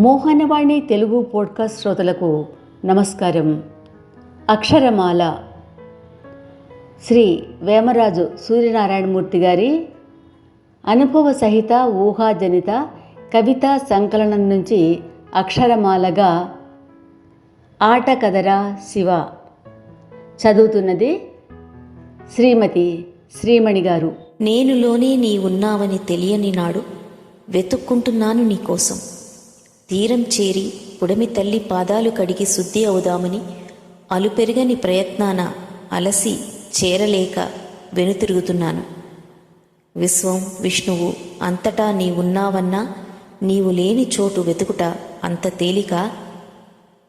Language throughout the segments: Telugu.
మోహనవాణి తెలుగు పోడ్కాస్ట్ శ్రోతలకు నమస్కారం. అక్షరమాల. శ్రీ వేమరాజు సూర్యనారాయణమూర్తి గారి అనుభవ సహిత ఊహాజనిత కవితా సంకలనం నుంచి అక్షరమాలగా ఆట కదరా శివ. చదువుతున్నది శ్రీమతి శ్రీమణి గారు. నేనులోనే నీ ఉన్నావని తెలియని నాడు వెతుక్కుంటున్నాను నీకోసం తీరం చేరి పుడమి తల్లి పాదాలు కడిగి శుద్ధి అవుదామని అలుపెరగని ప్రయత్నాన అలసి చేరలేక వెనుతిరుగుతున్నాను. విశ్వం విష్ణువు అంతటా నీ ఉన్నావన్నా నీవు లేని చోటు వెతుకుట అంత తేలిక?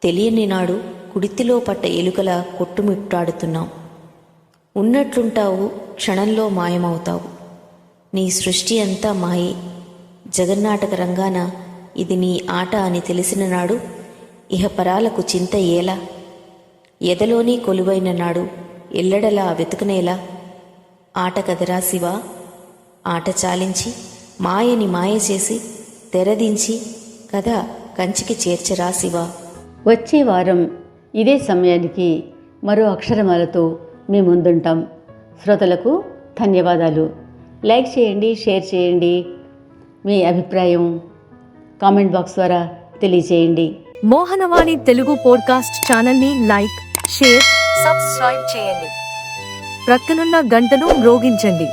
తెలియని నాడు కుడితిలో పట్ట ఎలుకల కొట్టుమిట్టాడుతున్నావు ఉన్నట్లుంటావు క్షణంలో మాయమవుతావు. నీ సృష్టి అంతా మాయే. జగన్నాటక రంగాన ఇది నీ ఆట అని తెలిసిన నాడు ఇహపరాలకు చింత ఏలా? ఎదలోని కొలువైన నాడు ఎల్లడలా వెతుకునేలా? ఆట కదరా శివ? ఆట చాలించి మాయని మాయ చేసి తెరదించి కథ కంచికి చేర్చరా శివ? వచ్చే వారం ఇదే సమయానికి మరో అక్షరమాలతో మీ ముందుంటాం. శ్రోతలకు ధన్యవాదాలు. లైక్ చేయండి షేర్ చేయండి. మీ అభిప్రాయం కామెంట్ బాక్స్ ద్వారా తెలియజేయండి. మోహనవాణి తెలుగు పోడ్కాస్ట్ ఛానల్ని లైక్ షేర్ సబ్స్క్రైబ్ చేయండి. ప్రక్కనున్న గంటను మ్రోగించండి.